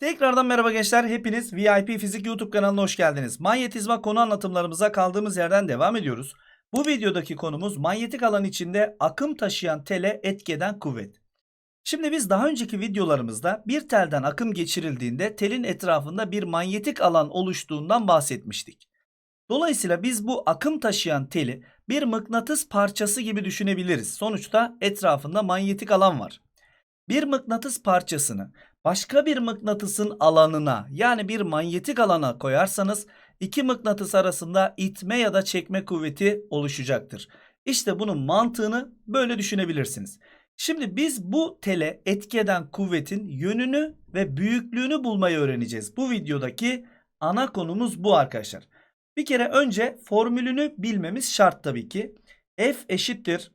Tekrardan merhaba gençler. Hepiniz VIP Fizik YouTube kanalına hoş geldiniz. Manyetizma konu anlatımlarımıza kaldığımız yerden devam ediyoruz. Bu videodaki konumuz manyetik alan içinde akım taşıyan tele etkeden kuvvet. Şimdi biz daha önceki videolarımızda bir telden akım geçirildiğinde telin etrafında bir manyetik alan oluştuğundan bahsetmiştik. Dolayısıyla biz bu akım taşıyan teli bir mıknatıs parçası gibi düşünebiliriz. Sonuçta etrafında manyetik alan var. Bir mıknatıs parçasını başka bir mıknatısın alanına yani bir manyetik alana koyarsanız iki mıknatıs arasında itme ya da çekme kuvveti oluşacaktır. İşte bunun mantığını böyle düşünebilirsiniz. Şimdi biz bu tele etki eden kuvvetin yönünü ve büyüklüğünü bulmayı öğreneceğiz. Bu videodaki ana konumuz bu arkadaşlar. Bir kere önce formülünü bilmemiz şart tabii ki. F eşittir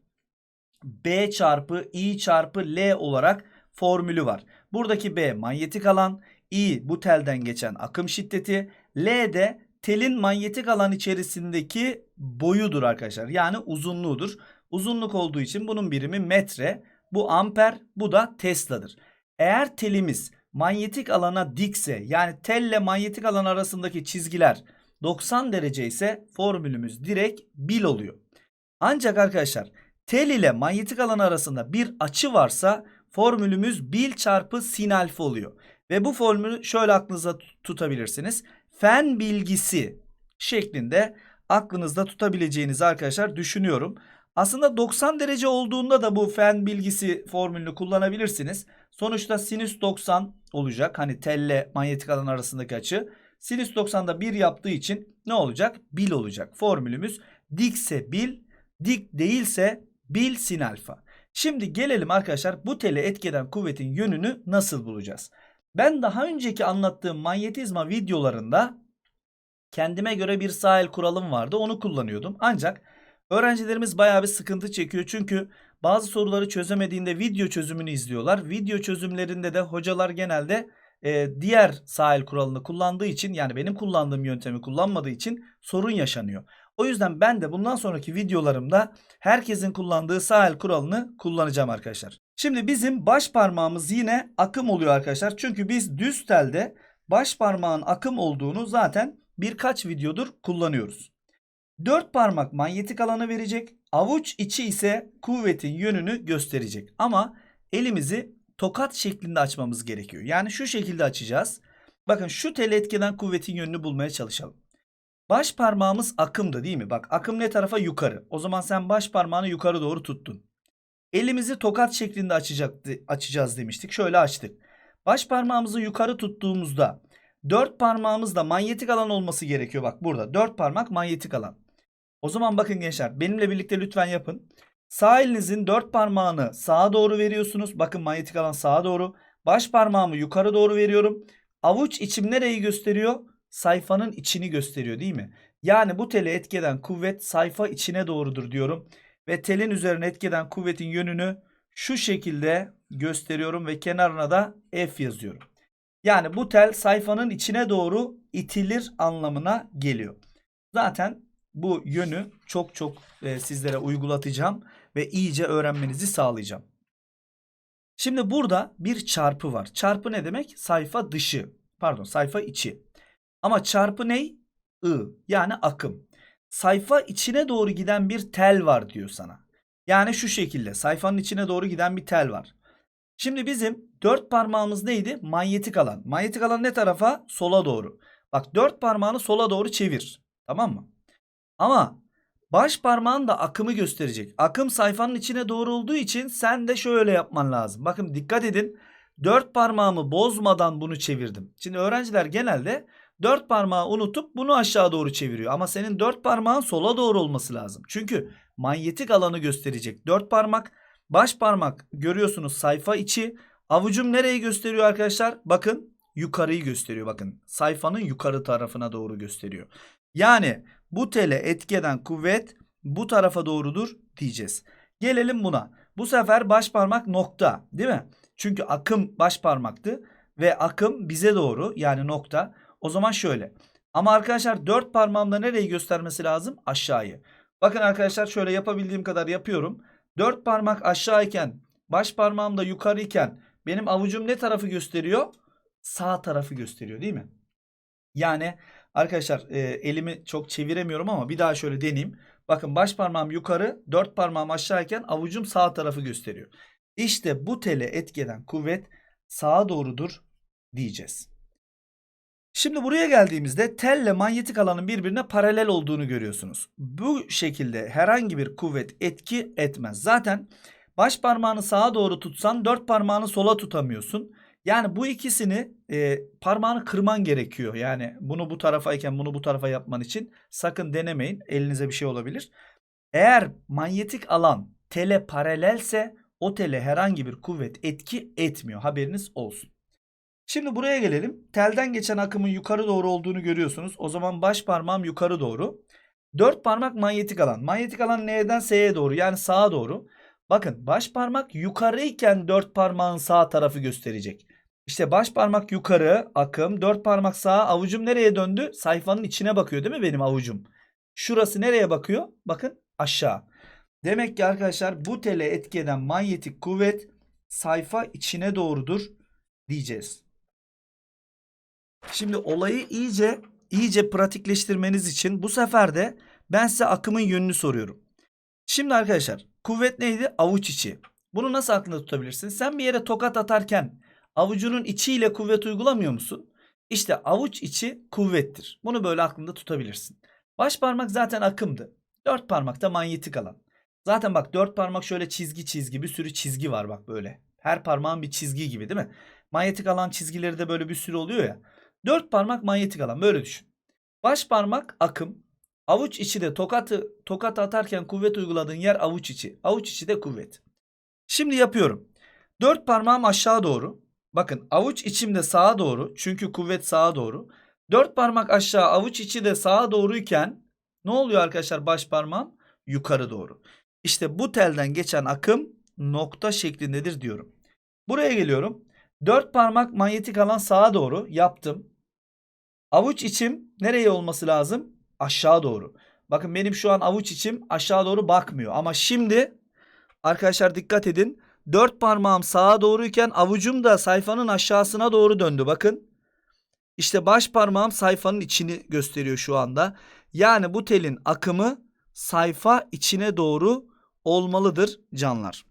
B çarpı I çarpı L olarak formülü var. Buradaki B manyetik alan, I bu telden geçen akım şiddeti, L de telin manyetik alan içerisindeki boyudur arkadaşlar. Yani uzunluğudur. Uzunluk olduğu için bunun birimi metre, bu amper, bu da Tesla'dır. Eğer telimiz manyetik alana dikse yani telle manyetik alan arasındaki çizgiler 90 derece ise formülümüz direkt bil oluyor. Ancak arkadaşlar tel ile manyetik alan arasında bir açı varsa formülümüz bil çarpı sin alfa oluyor. Ve bu formülü şöyle aklınızda tutabilirsiniz. Fen bilgisi şeklinde aklınızda tutabileceğinizi arkadaşlar düşünüyorum. Aslında 90 derece olduğunda da bu fen bilgisi formülünü kullanabilirsiniz. Sonuçta sinüs 90 olacak. Hani telle manyetik alan arasındaki açı. Sinüs 90'da 1 yaptığı için ne olacak? Bil olacak. Formülümüz dikse bil, dik değilse bil sin alfa. Şimdi gelelim arkadaşlar bu tele etkeden kuvvetin yönünü nasıl bulacağız? Ben daha önceki anlattığım manyetizma videolarında kendime göre bir sahil kuralım vardı. Onu kullanıyordum. Ancak öğrencilerimiz bayağı bir sıkıntı çekiyor. Çünkü bazı soruları çözemediğinde video çözümünü izliyorlar. Video çözümlerinde de hocalar genelde e, diğer sahil kuralını kullandığı için yani benim kullandığım yöntemi kullanmadığı için sorun yaşanıyor. O yüzden ben de bundan sonraki videolarımda herkesin kullandığı sahil kuralını kullanacağım arkadaşlar. Şimdi bizim baş parmağımız yine akım oluyor arkadaşlar. Çünkü biz düz telde baş parmağın akım olduğunu zaten birkaç videodur kullanıyoruz. Dört parmak manyetik alanı verecek. Avuç içi ise kuvvetin yönünü gösterecek. Ama elimizi tokat şeklinde açmamız gerekiyor. Yani şu şekilde açacağız. Bakın şu tele etkeden kuvvetin yönünü bulmaya çalışalım. Baş parmağımız akımdı değil mi? Bak akım ne tarafa? Yukarı. O zaman sen baş parmağını yukarı doğru tuttun. Elimizi tokat şeklinde açacaktı, açacağız demiştik. Şöyle açtık. Baş parmağımızı yukarı tuttuğumuzda dört parmağımızda manyetik alan olması gerekiyor. Bak burada dört parmak manyetik alan. O zaman bakın gençler benimle birlikte lütfen yapın. Sağ elinizin dört parmağını sağa doğru veriyorsunuz. Bakın manyetik alan sağa doğru. Baş parmağımı yukarı doğru veriyorum. Avuç içim nereyi gösteriyor? Sayfanın içini gösteriyor değil mi? Yani bu tele etkeden kuvvet sayfa içine doğrudur diyorum. Ve telin üzerine etkeden kuvvetin yönünü şu şekilde gösteriyorum ve kenarına da F yazıyorum. Yani bu tel sayfanın içine doğru itilir anlamına geliyor. Zaten bu yönü çok çok e, sizlere uygulatacağım ve iyice öğrenmenizi sağlayacağım. Şimdi burada bir çarpı var. Çarpı ne demek? Sayfa dışı. Pardon sayfa içi. Ama çarpı ne? I yani akım. Sayfa içine doğru giden bir tel var diyor sana. Yani şu şekilde sayfanın içine doğru giden bir tel var. Şimdi bizim dört parmağımız neydi? Manyetik alan. Manyetik alan ne tarafa? Sola doğru. Bak dört parmağını sola doğru çevir. Tamam mı? Ama baş parmağın da akımı gösterecek. Akım sayfanın içine doğru olduğu için sen de şöyle yapman lazım. Bakın dikkat edin. Dört parmağımı bozmadan bunu çevirdim. Şimdi öğrenciler genelde dört parmağı unutup bunu aşağı doğru çeviriyor. Ama senin dört parmağın sola doğru olması lazım. Çünkü manyetik alanı gösterecek. Dört parmak, baş parmak görüyorsunuz sayfa içi. Avucum nereyi gösteriyor arkadaşlar? Bakın yukarıyı gösteriyor. Bakın sayfanın yukarı tarafına doğru gösteriyor. Yani bu tele etki eden kuvvet bu tarafa doğrudur diyeceğiz. Gelelim buna. Bu sefer baş parmak nokta değil mi? Çünkü akım baş parmaktı ve akım bize doğru yani nokta. O zaman şöyle. Ama arkadaşlar dört parmağımda nereyi göstermesi lazım? Aşağıyı. Bakın arkadaşlar şöyle yapabildiğim kadar yapıyorum. Dört parmak aşağıyken baş parmağım da yukarıyken benim avucum ne tarafı gösteriyor? sağ tarafı gösteriyor değil mi? Yani arkadaşlar e, elimi çok çeviremiyorum ama bir daha şöyle deneyeyim. Bakın baş parmağım yukarı, dört parmağım aşağıyken avucum sağ tarafı gösteriyor. İşte bu tele etkeden kuvvet sağa doğrudur diyeceğiz. Şimdi buraya geldiğimizde telle manyetik alanın birbirine paralel olduğunu görüyorsunuz. Bu şekilde herhangi bir kuvvet etki etmez. Zaten baş parmağını sağa doğru tutsan dört parmağını sola tutamıyorsun. Yani bu ikisini e, parmağını kırman gerekiyor. Yani bunu bu tarafayken bunu bu tarafa yapman için sakın denemeyin. Elinize bir şey olabilir. Eğer manyetik alan tele paralelse o tele herhangi bir kuvvet etki etmiyor. Haberiniz olsun. Şimdi buraya gelelim. Telden geçen akımın yukarı doğru olduğunu görüyorsunuz. O zaman baş parmağım yukarı doğru. Dört parmak manyetik alan. Manyetik alan N'den S'ye doğru yani sağa doğru. Bakın baş parmak yukarıyken dört parmağın sağ tarafı gösterecek. İşte baş parmak yukarı akım, dört parmak sağa avucum nereye döndü? Sayfanın içine bakıyor değil mi benim avucum? Şurası nereye bakıyor? Bakın aşağı. Demek ki arkadaşlar bu tele etki eden manyetik kuvvet sayfa içine doğrudur diyeceğiz. Şimdi olayı iyice iyice pratikleştirmeniz için bu sefer de ben size akımın yönünü soruyorum. Şimdi arkadaşlar kuvvet neydi? Avuç içi. Bunu nasıl aklında tutabilirsin? Sen bir yere tokat atarken avucunun içiyle kuvvet uygulamıyor musun? İşte avuç içi kuvvettir. Bunu böyle aklında tutabilirsin. Baş parmak zaten akımdı. Dört parmak da manyetik alan. Zaten bak dört parmak şöyle çizgi çizgi bir sürü çizgi var bak böyle. Her parmağın bir çizgi gibi değil mi? Manyetik alan çizgileri de böyle bir sürü oluyor ya. Dört parmak manyetik alan böyle düşün. Baş parmak akım. Avuç içi de tokatı tokat atarken kuvvet uyguladığın yer avuç içi. Avuç içi de kuvvet. Şimdi yapıyorum. Dört parmağım aşağı doğru. Bakın avuç içim de sağa doğru. Çünkü kuvvet sağa doğru. Dört parmak aşağı avuç içi de sağa doğruyken ne oluyor arkadaşlar baş parmağım? Yukarı doğru. İşte bu telden geçen akım nokta şeklindedir diyorum. Buraya geliyorum. Dört parmak manyetik alan sağa doğru yaptım. Avuç içim nereye olması lazım? Aşağı doğru. Bakın benim şu an avuç içim aşağı doğru bakmıyor. Ama şimdi arkadaşlar dikkat edin. Dört parmağım sağa doğruyken avucum da sayfanın aşağısına doğru döndü. Bakın. İşte baş parmağım sayfanın içini gösteriyor şu anda. Yani bu telin akımı sayfa içine doğru olmalıdır canlar.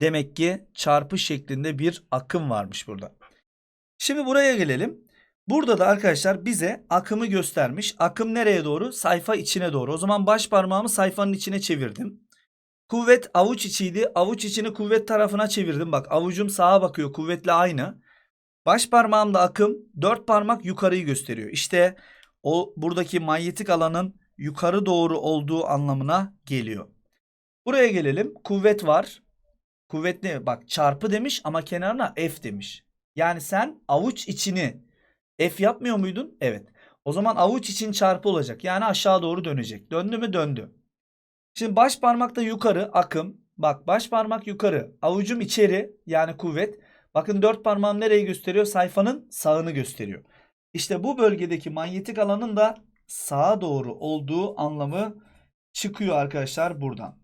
Demek ki çarpı şeklinde bir akım varmış burada. Şimdi buraya gelelim. Burada da arkadaşlar bize akımı göstermiş. Akım nereye doğru? Sayfa içine doğru. O zaman baş parmağımı sayfanın içine çevirdim. Kuvvet avuç içiydi. Avuç içini kuvvet tarafına çevirdim. Bak avucum sağa bakıyor. Kuvvetle aynı. Baş parmağımda akım dört parmak yukarıyı gösteriyor. İşte o buradaki manyetik alanın yukarı doğru olduğu anlamına geliyor. Buraya gelelim. Kuvvet var. Kuvvet ne? Bak çarpı demiş ama kenarına F demiş. Yani sen avuç içini F yapmıyor muydun? Evet. O zaman avuç için çarpı olacak. Yani aşağı doğru dönecek. Döndü mü? Döndü. Şimdi baş parmakta yukarı akım. Bak baş parmak yukarı. Avucum içeri yani kuvvet. Bakın dört parmağım nereyi gösteriyor? Sayfanın sağını gösteriyor. İşte bu bölgedeki manyetik alanın da sağa doğru olduğu anlamı çıkıyor arkadaşlar buradan.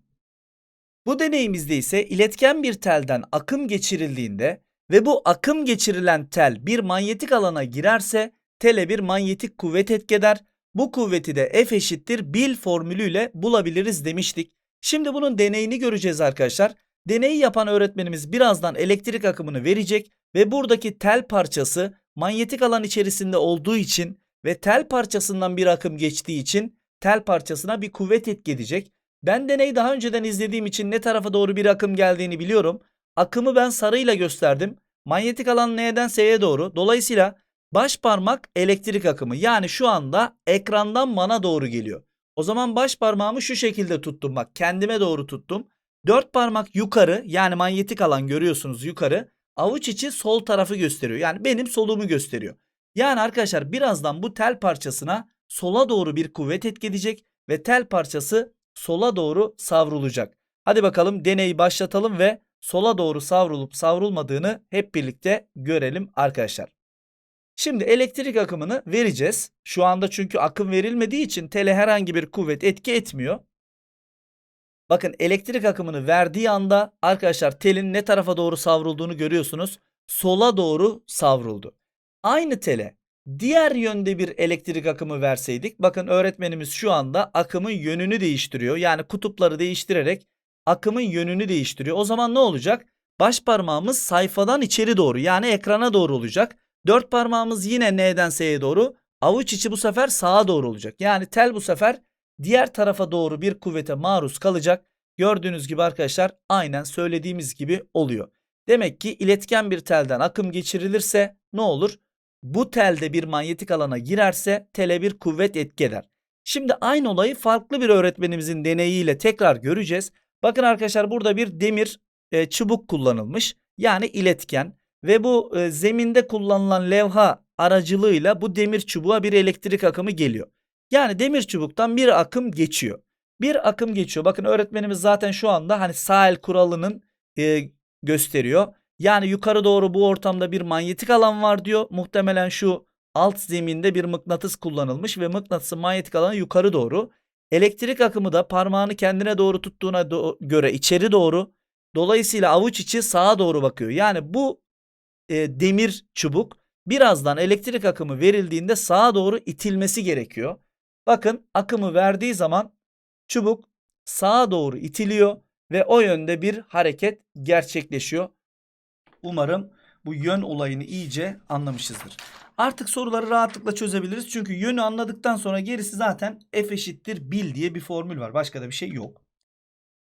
Bu deneyimizde ise iletken bir telden akım geçirildiğinde ve bu akım geçirilen tel bir manyetik alana girerse tele bir manyetik kuvvet etkeder. Bu kuvveti de F eşittir bil formülüyle bulabiliriz demiştik. Şimdi bunun deneyini göreceğiz arkadaşlar. Deneyi yapan öğretmenimiz birazdan elektrik akımını verecek ve buradaki tel parçası manyetik alan içerisinde olduğu için ve tel parçasından bir akım geçtiği için tel parçasına bir kuvvet etki edecek. Ben deneyi daha önceden izlediğim için ne tarafa doğru bir akım geldiğini biliyorum. Akımı ben sarıyla gösterdim. Manyetik alan N'den S'ye doğru. Dolayısıyla baş parmak elektrik akımı. Yani şu anda ekrandan bana doğru geliyor. O zaman baş parmağımı şu şekilde tuttum. Bak kendime doğru tuttum. Dört parmak yukarı yani manyetik alan görüyorsunuz yukarı. Avuç içi sol tarafı gösteriyor. Yani benim solumu gösteriyor. Yani arkadaşlar birazdan bu tel parçasına sola doğru bir kuvvet etki edecek ve tel parçası sola doğru savrulacak. Hadi bakalım deneyi başlatalım ve sola doğru savrulup savrulmadığını hep birlikte görelim arkadaşlar. Şimdi elektrik akımını vereceğiz. Şu anda çünkü akım verilmediği için tele herhangi bir kuvvet etki etmiyor. Bakın elektrik akımını verdiği anda arkadaşlar telin ne tarafa doğru savrulduğunu görüyorsunuz. Sola doğru savruldu. aynı tele diğer yönde bir elektrik akımı verseydik bakın öğretmenimiz şu anda akımın yönünü değiştiriyor. Yani kutupları değiştirerek akımın yönünü değiştiriyor. O zaman ne olacak? Baş parmağımız sayfadan içeri doğru yani ekrana doğru olacak. Dört parmağımız yine N'den S'ye doğru. Avuç içi bu sefer sağa doğru olacak. Yani tel bu sefer diğer tarafa doğru bir kuvvete maruz kalacak. Gördüğünüz gibi arkadaşlar aynen söylediğimiz gibi oluyor. Demek ki iletken bir telden akım geçirilirse ne olur? Bu telde bir manyetik alana girerse tele bir kuvvet etki eder. Şimdi aynı olayı farklı bir öğretmenimizin deneyiyle tekrar göreceğiz. Bakın arkadaşlar burada bir demir e, çubuk kullanılmış. Yani iletken ve bu e, zeminde kullanılan levha aracılığıyla bu demir çubuğa bir elektrik akımı geliyor. Yani demir çubuktan bir akım geçiyor. Bir akım geçiyor. Bakın öğretmenimiz zaten şu anda hani sağ el kuralının e, gösteriyor. Yani yukarı doğru bu ortamda bir manyetik alan var diyor. Muhtemelen şu alt zeminde bir mıknatıs kullanılmış ve mıknatısın manyetik alanı yukarı doğru. Elektrik akımı da parmağını kendine doğru tuttuğuna do- göre içeri doğru. Dolayısıyla avuç içi sağa doğru bakıyor. Yani bu e, demir çubuk birazdan elektrik akımı verildiğinde sağa doğru itilmesi gerekiyor. Bakın akımı verdiği zaman çubuk sağa doğru itiliyor ve o yönde bir hareket gerçekleşiyor. Umarım bu yön olayını iyice anlamışızdır. Artık soruları rahatlıkla çözebiliriz. Çünkü yönü anladıktan sonra gerisi zaten F eşittir bil diye bir formül var. Başka da bir şey yok.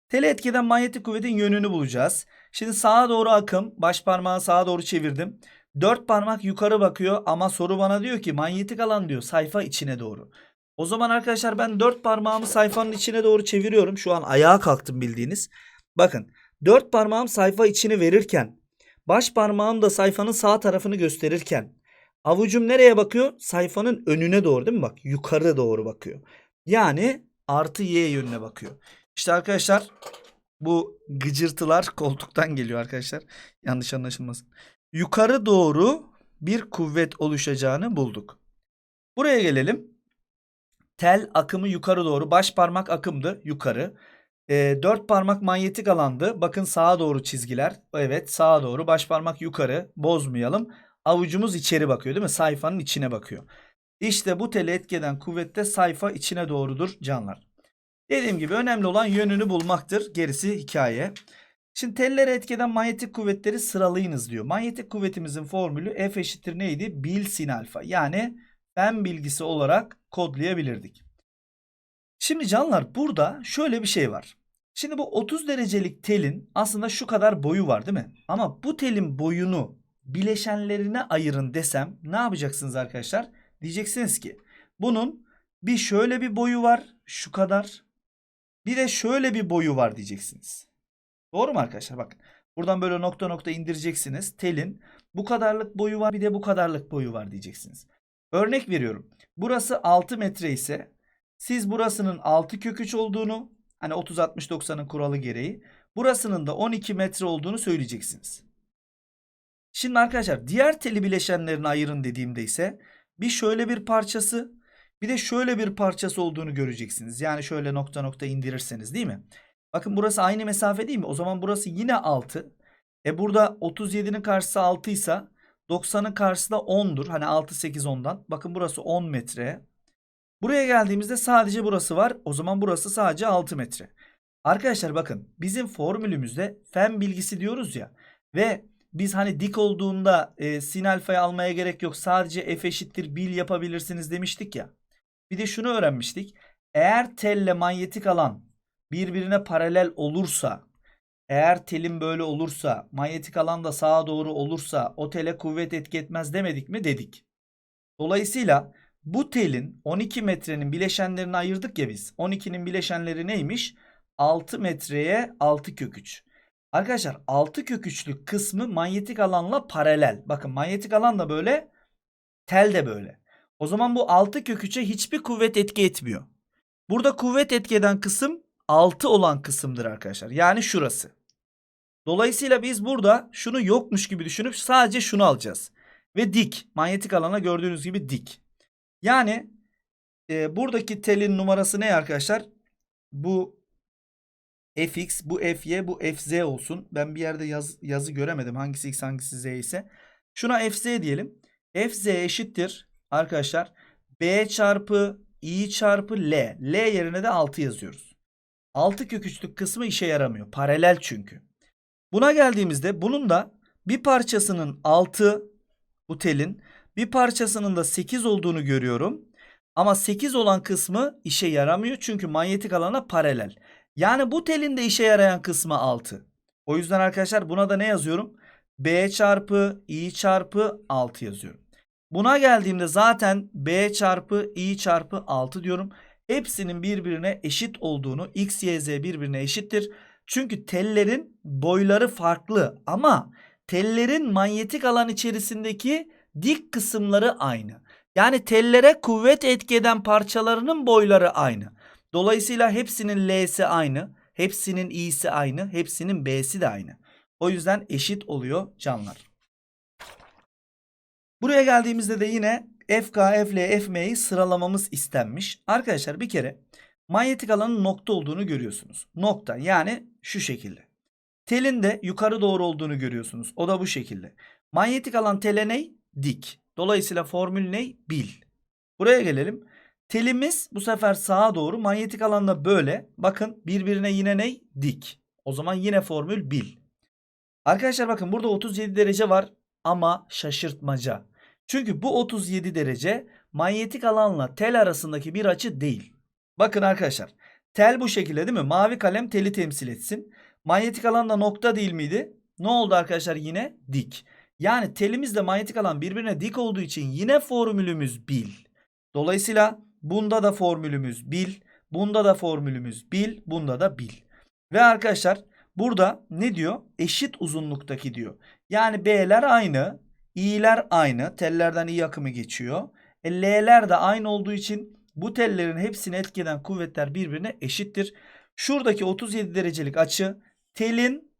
Tele etkeden manyetik kuvvetin yönünü bulacağız. Şimdi sağa doğru akım. Baş parmağı sağa doğru çevirdim. Dört parmak yukarı bakıyor ama soru bana diyor ki manyetik alan diyor sayfa içine doğru. O zaman arkadaşlar ben dört parmağımı sayfanın içine doğru çeviriyorum. Şu an ayağa kalktım bildiğiniz. Bakın dört parmağım sayfa içini verirken baş parmağım da sayfanın sağ tarafını gösterirken avucum nereye bakıyor? Sayfanın önüne doğru değil mi? Bak yukarı doğru bakıyor. Yani artı y yönüne bakıyor. İşte arkadaşlar bu gıcırtılar koltuktan geliyor arkadaşlar. Yanlış anlaşılmasın. Yukarı doğru bir kuvvet oluşacağını bulduk. Buraya gelelim. Tel akımı yukarı doğru. Baş parmak akımdı yukarı. E, dört parmak manyetik alandı. Bakın sağa doğru çizgiler. Evet sağa doğru. Baş parmak yukarı. Bozmayalım. Avucumuz içeri bakıyor değil mi? Sayfanın içine bakıyor. İşte bu tele etkeden kuvvette sayfa içine doğrudur canlar. Dediğim gibi önemli olan yönünü bulmaktır. Gerisi hikaye. Şimdi tellere etkeden manyetik kuvvetleri sıralayınız diyor. Manyetik kuvvetimizin formülü F eşittir neydi? Bil sin alfa. Yani fen bilgisi olarak kodlayabilirdik. Şimdi canlar burada şöyle bir şey var. Şimdi bu 30 derecelik telin aslında şu kadar boyu var değil mi? Ama bu telin boyunu bileşenlerine ayırın desem ne yapacaksınız arkadaşlar? Diyeceksiniz ki bunun bir şöyle bir boyu var şu kadar bir de şöyle bir boyu var diyeceksiniz. Doğru mu arkadaşlar? Bakın buradan böyle nokta nokta indireceksiniz. Telin bu kadarlık boyu var bir de bu kadarlık boyu var diyeceksiniz. Örnek veriyorum. Burası 6 metre ise siz burasının 6 kök 3 olduğunu hani 30 60 90'ın kuralı gereği burasının da 12 metre olduğunu söyleyeceksiniz. Şimdi arkadaşlar diğer teli bileşenlerini ayırın dediğimde ise bir şöyle bir parçası bir de şöyle bir parçası olduğunu göreceksiniz. Yani şöyle nokta nokta indirirseniz değil mi? Bakın burası aynı mesafe değil mi? O zaman burası yine 6. E burada 37'nin karşısı 6 ise 90'ın karşısı da 10'dur. Hani 6 8 10'dan. Bakın burası 10 metre. Buraya geldiğimizde sadece burası var. O zaman burası sadece 6 metre. Arkadaşlar bakın bizim formülümüzde fen bilgisi diyoruz ya ve biz hani dik olduğunda e, sin alfayı almaya gerek yok sadece f eşittir bil yapabilirsiniz demiştik ya. Bir de şunu öğrenmiştik. Eğer telle manyetik alan birbirine paralel olursa eğer telin böyle olursa manyetik alan da sağa doğru olursa o tele kuvvet etki etmez demedik mi dedik. Dolayısıyla bu telin 12 metrenin bileşenlerini ayırdık ya biz. 12'nin bileşenleri neymiş? 6 metreye 6 kök 3. Arkadaşlar 6 kök 3'lük kısmı manyetik alanla paralel. Bakın manyetik alan da böyle tel de böyle. O zaman bu 6 kök 3'e hiçbir kuvvet etki etmiyor. Burada kuvvet etki eden kısım 6 olan kısımdır arkadaşlar. Yani şurası. Dolayısıyla biz burada şunu yokmuş gibi düşünüp sadece şunu alacağız. Ve dik. Manyetik alana gördüğünüz gibi dik. Yani e, buradaki telin numarası ne arkadaşlar? Bu fx, bu fy, bu fz olsun. Ben bir yerde yaz, yazı göremedim. Hangisi x hangisi z ise. Şuna fz diyelim. Fz eşittir arkadaşlar. B çarpı I çarpı L. L yerine de 6 yazıyoruz. 6 kök üçlük kısmı işe yaramıyor. Paralel çünkü. Buna geldiğimizde bunun da bir parçasının 6 bu telin bir parçasının da 8 olduğunu görüyorum. Ama 8 olan kısmı işe yaramıyor çünkü manyetik alana paralel. Yani bu telin de işe yarayan kısmı 6. O yüzden arkadaşlar buna da ne yazıyorum? B çarpı I çarpı 6 yazıyorum. Buna geldiğimde zaten B çarpı I çarpı 6 diyorum. Hepsinin birbirine eşit olduğunu X, Y, Z birbirine eşittir. Çünkü tellerin boyları farklı ama tellerin manyetik alan içerisindeki dik kısımları aynı. Yani tellere kuvvet etkeden parçalarının boyları aynı. Dolayısıyla hepsinin L'si aynı, hepsinin İ'si aynı, hepsinin B'si de aynı. O yüzden eşit oluyor canlar. Buraya geldiğimizde de yine FK, FL, FM'yi sıralamamız istenmiş. Arkadaşlar bir kere manyetik alanın nokta olduğunu görüyorsunuz. Nokta yani şu şekilde. Telin de yukarı doğru olduğunu görüyorsunuz. O da bu şekilde. Manyetik alan tele ne? Dik. Dolayısıyla formül ne? Bil. Buraya gelelim. Telimiz bu sefer sağa doğru manyetik alanda böyle. Bakın birbirine yine ne? Dik. O zaman yine formül bil. Arkadaşlar bakın burada 37 derece var ama şaşırtmaca. Çünkü bu 37 derece manyetik alanla tel arasındaki bir açı değil. Bakın arkadaşlar tel bu şekilde değil mi? Mavi kalem teli temsil etsin. Manyetik alanda nokta değil miydi? Ne oldu arkadaşlar yine? Dik. Yani telimizle manyetik alan birbirine dik olduğu için yine formülümüz bil. Dolayısıyla bunda da formülümüz bil. Bunda da formülümüz bil. Bunda da bil. Ve arkadaşlar burada ne diyor? Eşit uzunluktaki diyor. Yani B'ler aynı. İ'ler aynı. Tellerden İ akımı geçiyor. E, L'ler de aynı olduğu için bu tellerin hepsini etkeden kuvvetler birbirine eşittir. Şuradaki 37 derecelik açı telin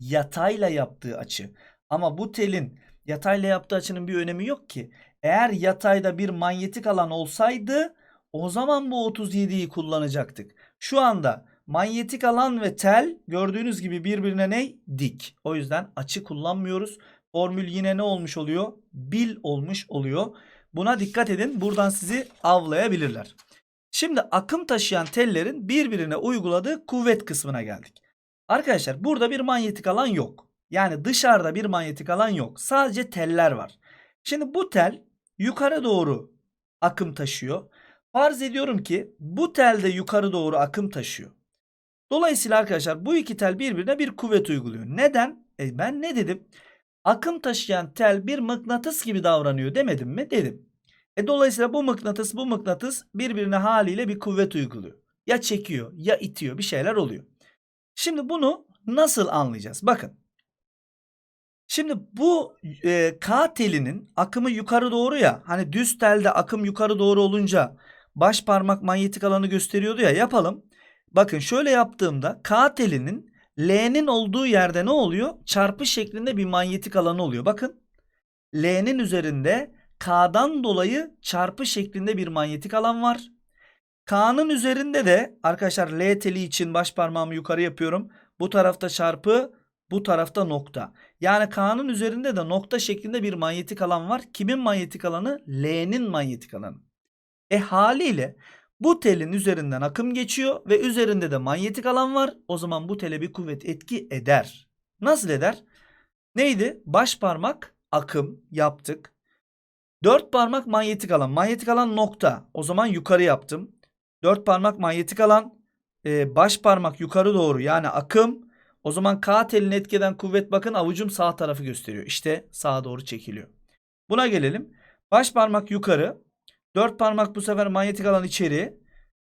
yatayla yaptığı açı. Ama bu telin yatayla yaptığı açının bir önemi yok ki. Eğer yatayda bir manyetik alan olsaydı o zaman bu 37'yi kullanacaktık. Şu anda manyetik alan ve tel gördüğünüz gibi birbirine ne? Dik. O yüzden açı kullanmıyoruz. Formül yine ne olmuş oluyor? Bil olmuş oluyor. Buna dikkat edin. Buradan sizi avlayabilirler. Şimdi akım taşıyan tellerin birbirine uyguladığı kuvvet kısmına geldik. Arkadaşlar burada bir manyetik alan yok. Yani dışarıda bir manyetik alan yok. Sadece teller var. Şimdi bu tel yukarı doğru akım taşıyor. Farz ediyorum ki bu tel de yukarı doğru akım taşıyor. Dolayısıyla arkadaşlar bu iki tel birbirine bir kuvvet uyguluyor. Neden? E ben ne dedim? Akım taşıyan tel bir mıknatıs gibi davranıyor demedim mi? Dedim. E dolayısıyla bu mıknatıs bu mıknatıs birbirine haliyle bir kuvvet uyguluyor. Ya çekiyor ya itiyor bir şeyler oluyor. Şimdi bunu nasıl anlayacağız? Bakın. Şimdi bu e, K telinin akımı yukarı doğru ya. Hani düz telde akım yukarı doğru olunca baş parmak manyetik alanı gösteriyordu ya. Yapalım. Bakın şöyle yaptığımda K telinin L'nin olduğu yerde ne oluyor? Çarpı şeklinde bir manyetik alanı oluyor. Bakın. L'nin üzerinde K'dan dolayı çarpı şeklinde bir manyetik alan var. K'nın üzerinde de arkadaşlar L teli için baş parmağımı yukarı yapıyorum. Bu tarafta çarpı, bu tarafta nokta. Yani K'nın üzerinde de nokta şeklinde bir manyetik alan var. Kimin manyetik alanı? L'nin manyetik alanı. E haliyle bu telin üzerinden akım geçiyor ve üzerinde de manyetik alan var. O zaman bu tele bir kuvvet etki eder. Nasıl eder? Neydi? Baş parmak akım yaptık. Dört parmak manyetik alan. Manyetik alan nokta. O zaman yukarı yaptım. Dört parmak manyetik alan. E, baş parmak yukarı doğru yani akım. O zaman K telini etkeden kuvvet bakın avucum sağ tarafı gösteriyor. İşte sağa doğru çekiliyor. Buna gelelim. Baş parmak yukarı. Dört parmak bu sefer manyetik alan içeri.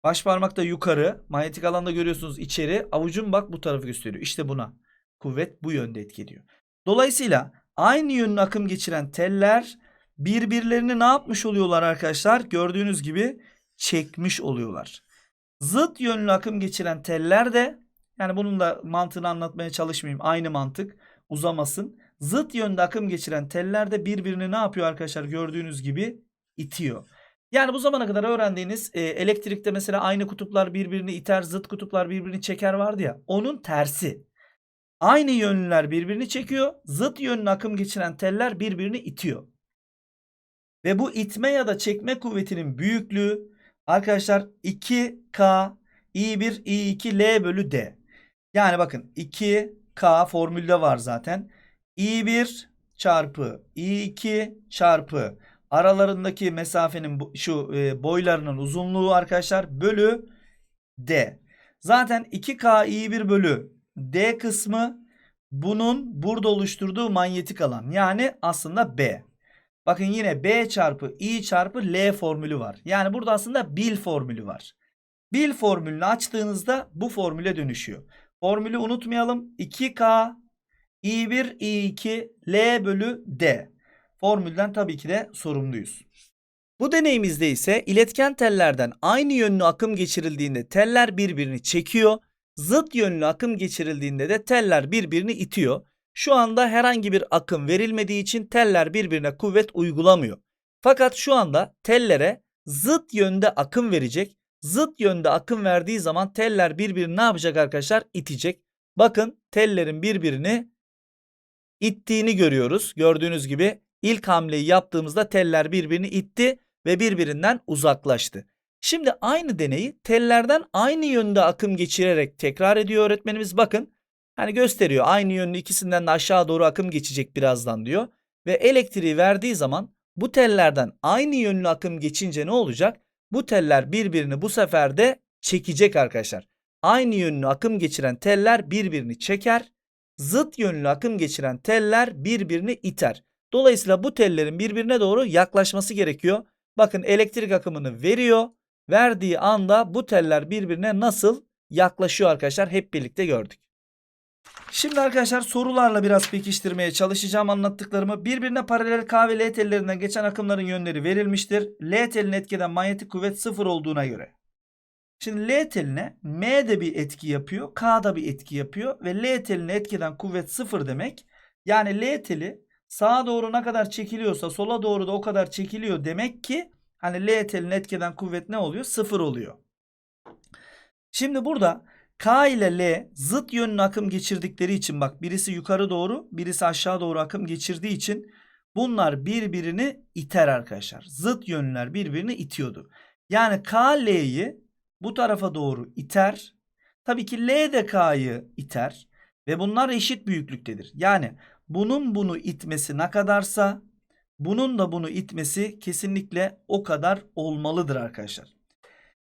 Baş parmak da yukarı. Manyetik alanda görüyorsunuz içeri. Avucum bak bu tarafı gösteriyor. İşte buna. Kuvvet bu yönde etki ediyor. Dolayısıyla aynı yönlü akım geçiren teller birbirlerini ne yapmış oluyorlar arkadaşlar? Gördüğünüz gibi çekmiş oluyorlar. Zıt yönlü akım geçiren teller de yani bunun da mantığını anlatmaya çalışmayayım. Aynı mantık uzamasın. Zıt yönde akım geçiren teller de birbirini ne yapıyor arkadaşlar? Gördüğünüz gibi itiyor. Yani bu zamana kadar öğrendiğiniz e, elektrikte mesela aynı kutuplar birbirini iter, zıt kutuplar birbirini çeker vardı ya. Onun tersi. Aynı yönlüler birbirini çekiyor, zıt yönlü akım geçiren teller birbirini itiyor. Ve bu itme ya da çekme kuvvetinin büyüklüğü arkadaşlar 2K I1 I2 L bölü D. Yani bakın 2K formülde var zaten. I1 çarpı I2 çarpı aralarındaki mesafenin şu e, boylarının uzunluğu arkadaşlar bölü D. Zaten 2K I1 bölü D kısmı bunun burada oluşturduğu manyetik alan. Yani aslında B. Bakın yine B çarpı I çarpı L formülü var. Yani burada aslında bil formülü var. Bil formülünü açtığınızda bu formüle dönüşüyor. Formülü unutmayalım. 2K I1 I2 L bölü D. Formülden tabii ki de sorumluyuz. Bu deneyimizde ise iletken tellerden aynı yönlü akım geçirildiğinde teller birbirini çekiyor. Zıt yönlü akım geçirildiğinde de teller birbirini itiyor. Şu anda herhangi bir akım verilmediği için teller birbirine kuvvet uygulamıyor. Fakat şu anda tellere zıt yönde akım verecek. Zıt yönde akım verdiği zaman teller birbirini ne yapacak arkadaşlar? İtecek. Bakın tellerin birbirini ittiğini görüyoruz. Gördüğünüz gibi ilk hamleyi yaptığımızda teller birbirini itti ve birbirinden uzaklaştı. Şimdi aynı deneyi tellerden aynı yönde akım geçirerek tekrar ediyor öğretmenimiz. Bakın hani gösteriyor aynı yönlü ikisinden de aşağı doğru akım geçecek birazdan diyor. Ve elektriği verdiği zaman bu tellerden aynı yönlü akım geçince ne olacak? Bu teller birbirini bu sefer de çekecek arkadaşlar. Aynı yönlü akım geçiren teller birbirini çeker. Zıt yönlü akım geçiren teller birbirini iter. Dolayısıyla bu tellerin birbirine doğru yaklaşması gerekiyor. Bakın elektrik akımını veriyor. Verdiği anda bu teller birbirine nasıl yaklaşıyor arkadaşlar hep birlikte gördük. Şimdi arkadaşlar sorularla biraz pekiştirmeye çalışacağım anlattıklarımı. Birbirine paralel K ve L tellerinden geçen akımların yönleri verilmiştir. L teline etkeden manyetik kuvvet sıfır olduğuna göre. Şimdi L teline M de bir etki yapıyor, K da bir etki yapıyor ve L teline etkeden kuvvet sıfır demek. Yani L teli sağa doğru ne kadar çekiliyorsa sola doğru da o kadar çekiliyor demek ki hani L teline etkeden kuvvet ne oluyor? Sıfır oluyor. Şimdi burada K ile L zıt yönlü akım geçirdikleri için bak birisi yukarı doğru birisi aşağı doğru akım geçirdiği için bunlar birbirini iter arkadaşlar. Zıt yönlüler birbirini itiyordu. Yani K L'yi bu tarafa doğru iter. Tabii ki L de K'yı iter ve bunlar eşit büyüklüktedir. Yani bunun bunu itmesi ne kadarsa bunun da bunu itmesi kesinlikle o kadar olmalıdır arkadaşlar.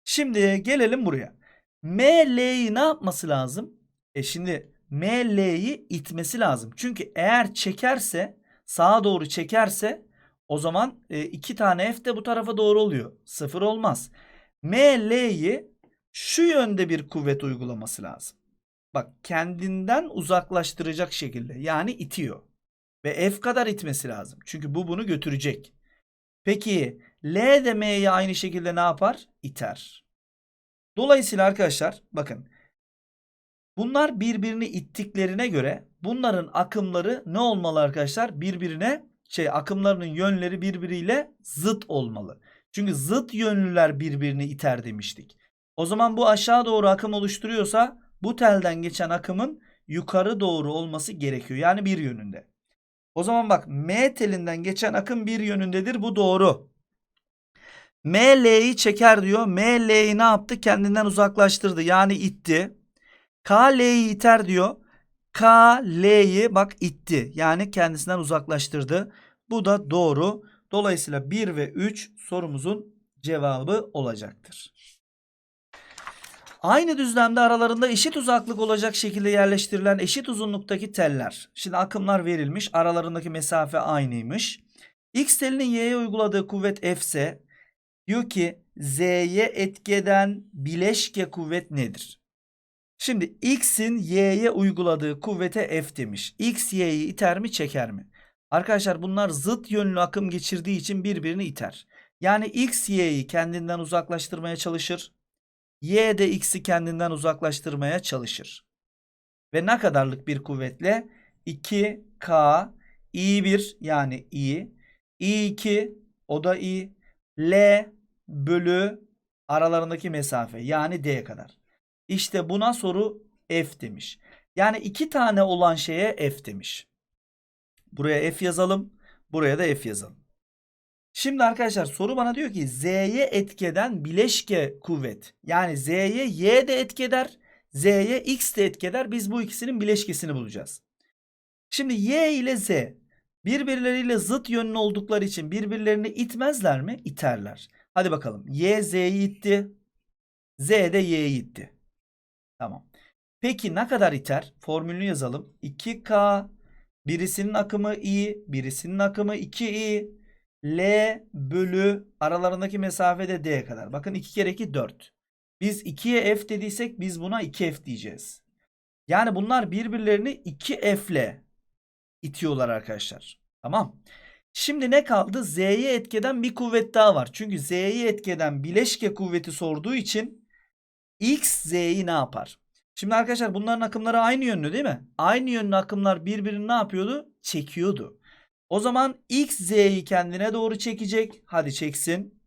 Şimdi gelelim buraya. M L'yi ne yapması lazım? E şimdi M L'yi itmesi lazım. Çünkü eğer çekerse sağa doğru çekerse o zaman e, iki tane F de bu tarafa doğru oluyor. Sıfır olmaz. M L'yi şu yönde bir kuvvet uygulaması lazım. Bak kendinden uzaklaştıracak şekilde yani itiyor. Ve F kadar itmesi lazım. Çünkü bu bunu götürecek. Peki L de M'yi aynı şekilde ne yapar? İter. Dolayısıyla arkadaşlar bakın bunlar birbirini ittiklerine göre bunların akımları ne olmalı arkadaşlar? Birbirine şey akımlarının yönleri birbiriyle zıt olmalı. Çünkü zıt yönlüler birbirini iter demiştik. O zaman bu aşağı doğru akım oluşturuyorsa bu telden geçen akımın yukarı doğru olması gerekiyor. Yani bir yönünde. O zaman bak M telinden geçen akım bir yönündedir. Bu doğru. M L'yi çeker diyor. M L'yi ne yaptı? Kendinden uzaklaştırdı. Yani itti. K L'yi iter diyor. K L'yi bak itti. Yani kendisinden uzaklaştırdı. Bu da doğru. Dolayısıyla 1 ve 3 sorumuzun cevabı olacaktır. Aynı düzlemde aralarında eşit uzaklık olacak şekilde yerleştirilen eşit uzunluktaki teller. Şimdi akımlar verilmiş. Aralarındaki mesafe aynıymış. X telinin Y'ye uyguladığı kuvvet F ise diyor ki Z'ye etkeden bileşke kuvvet nedir? Şimdi X'in Y'ye uyguladığı kuvvete F demiş. X Y'yi iter mi çeker mi? Arkadaşlar bunlar zıt yönlü akım geçirdiği için birbirini iter. Yani X Y'yi kendinden uzaklaştırmaya çalışır. Y de X'i kendinden uzaklaştırmaya çalışır. Ve ne kadarlık bir kuvvetle? 2K I1 yani I, I2 o da I, L bölü aralarındaki mesafe yani D kadar. İşte buna soru F demiş. Yani iki tane olan şeye F demiş. Buraya F yazalım. Buraya da F yazalım. Şimdi arkadaşlar soru bana diyor ki Z'ye etkeden bileşke kuvvet. Yani Z'ye Y de etkeder, Z'ye X de etkeder. Biz bu ikisinin bileşkesini bulacağız. Şimdi Y ile Z birbirleriyle zıt yönlü oldukları için birbirlerini itmezler mi? İterler. Hadi bakalım. Y Z'yi itti. Z de Y'yi itti. Tamam. Peki ne kadar iter? Formülünü yazalım. 2K birisinin akımı I, birisinin akımı 2I. L bölü aralarındaki mesafe de D kadar. Bakın 2 kere 2 4. Biz 2'ye F dediysek biz buna 2F diyeceğiz. Yani bunlar birbirlerini 2F ile itiyorlar arkadaşlar. Tamam. Şimdi ne kaldı? Z'ye etkeden bir kuvvet daha var. Çünkü Z'ye etkeden bileşke kuvveti sorduğu için X Z'yi ne yapar? Şimdi arkadaşlar bunların akımları aynı yönlü değil mi? Aynı yönlü akımlar birbirini ne yapıyordu? Çekiyordu. O zaman X Z'yi kendine doğru çekecek. Hadi çeksin.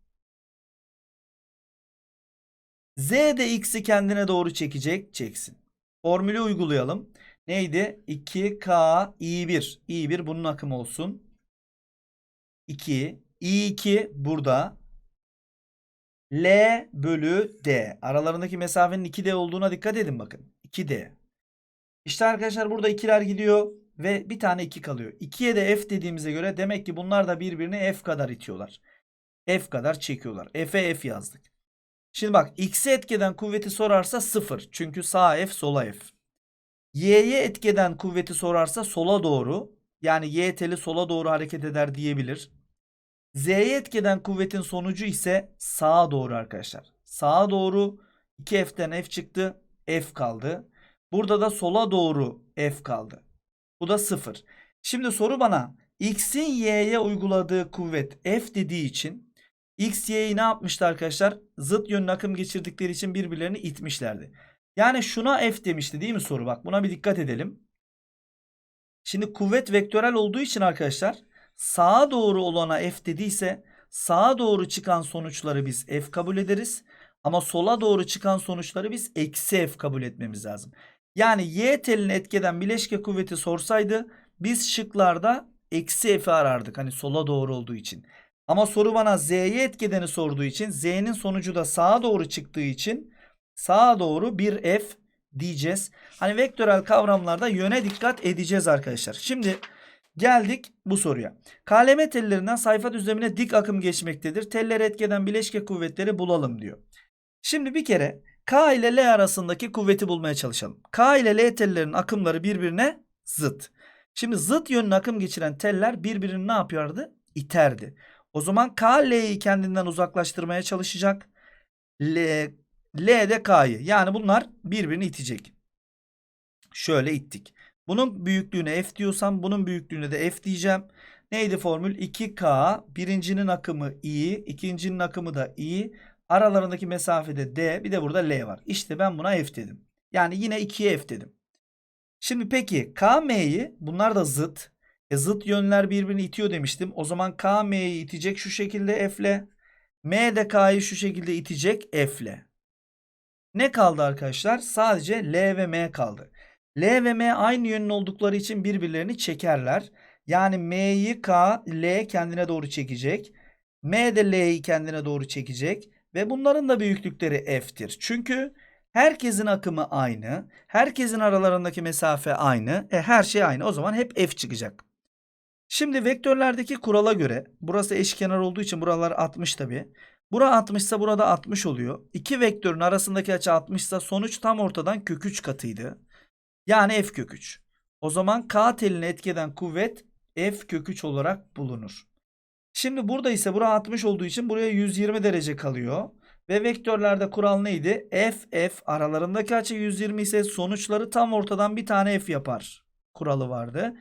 Z de X'i kendine doğru çekecek. Çeksin. Formülü uygulayalım. Neydi? 2K I1. I1 bunun akımı olsun. 2. I2 burada. L bölü D. Aralarındaki mesafenin 2D olduğuna dikkat edin bakın. 2D. İşte arkadaşlar burada ikiler gidiyor ve bir tane 2 kalıyor. 2'ye de F dediğimize göre demek ki bunlar da birbirini F kadar itiyorlar. F kadar çekiyorlar. F'e F yazdık. Şimdi bak X'e etkeden kuvveti sorarsa 0. Çünkü sağ F sola F. Y'ye etkeden kuvveti sorarsa sola doğru. Yani Y teli sola doğru hareket eder diyebilir. Z'ye etkeden kuvvetin sonucu ise sağa doğru arkadaşlar. Sağa doğru 2F'den F çıktı. F kaldı. Burada da sola doğru F kaldı. Bu da 0. Şimdi soru bana X'in Y'ye uyguladığı kuvvet F dediği için X, Y'yi ne yapmıştı arkadaşlar? Zıt yönlü akım geçirdikleri için birbirlerini itmişlerdi. Yani şuna F demişti değil mi soru? Bak buna bir dikkat edelim. Şimdi kuvvet vektörel olduğu için arkadaşlar sağa doğru olana F dediyse sağa doğru çıkan sonuçları biz F kabul ederiz. Ama sola doğru çıkan sonuçları biz eksi F kabul etmemiz lazım. Yani Y telini etkeden bileşke kuvveti sorsaydı biz şıklarda eksi F'i arardık. Hani sola doğru olduğu için. Ama soru bana Z'ye etkideni sorduğu için Z'nin sonucu da sağa doğru çıktığı için sağa doğru bir F diyeceğiz. Hani vektörel kavramlarda yöne dikkat edeceğiz arkadaşlar. Şimdi geldik bu soruya. KLM tellerinden sayfa düzlemine dik akım geçmektedir. Telleri etkeden bileşke kuvvetleri bulalım diyor. Şimdi bir kere K ile L arasındaki kuvveti bulmaya çalışalım. K ile L tellerinin akımları birbirine zıt. Şimdi zıt yönlü akım geçiren teller birbirini ne yapıyordu? İterdi. O zaman K L'yi kendinden uzaklaştırmaya çalışacak. L, L de K'yı. Yani bunlar birbirini itecek. Şöyle ittik. Bunun büyüklüğüne F diyorsam bunun büyüklüğüne de F diyeceğim. Neydi formül? 2K birincinin akımı I, ikincinin akımı da I. Aralarındaki mesafede D bir de burada L var. İşte ben buna F dedim. Yani yine 2'ye F dedim. Şimdi peki K, M'yi bunlar da zıt. E, zıt yönler birbirini itiyor demiştim. O zaman K M'yi itecek şu şekilde F'le. M de K'yı şu şekilde itecek F'le. Ne kaldı arkadaşlar? Sadece L ve M kaldı. L ve M aynı yönün oldukları için birbirlerini çekerler. Yani M'yi K, L kendine doğru çekecek. M de L'yi kendine doğru çekecek. Ve bunların da büyüklükleri F'tir. Çünkü herkesin akımı aynı. Herkesin aralarındaki mesafe aynı. E, her şey aynı. O zaman hep F çıkacak. Şimdi vektörlerdeki kurala göre burası eşkenar olduğu için buralar 60 tabi. Bura 60 ise burada 60 oluyor. İki vektörün arasındaki açı 60 ise sonuç tam ortadan kök 3 katıydı. Yani f kök 3. O zaman k teline etkeden kuvvet f kök 3 olarak bulunur. Şimdi burada ise bura 60 olduğu için buraya 120 derece kalıyor. Ve vektörlerde kural neydi? F f aralarındaki açı 120 ise sonuçları tam ortadan bir tane f yapar. Kuralı vardı.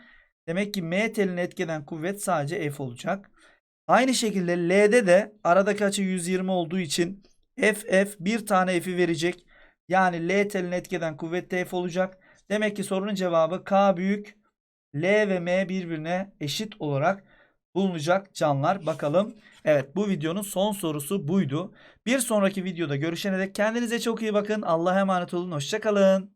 Demek ki M teline etkeden kuvvet sadece F olacak. Aynı şekilde L'de de aradaki açı 120 olduğu için F F bir tane F'i verecek. Yani L teline etkeden kuvvet F olacak. Demek ki sorunun cevabı K büyük L ve M birbirine eşit olarak bulunacak canlar. Bakalım. Evet bu videonun son sorusu buydu. Bir sonraki videoda görüşene dek kendinize çok iyi bakın. Allah'a emanet olun. Hoşçakalın.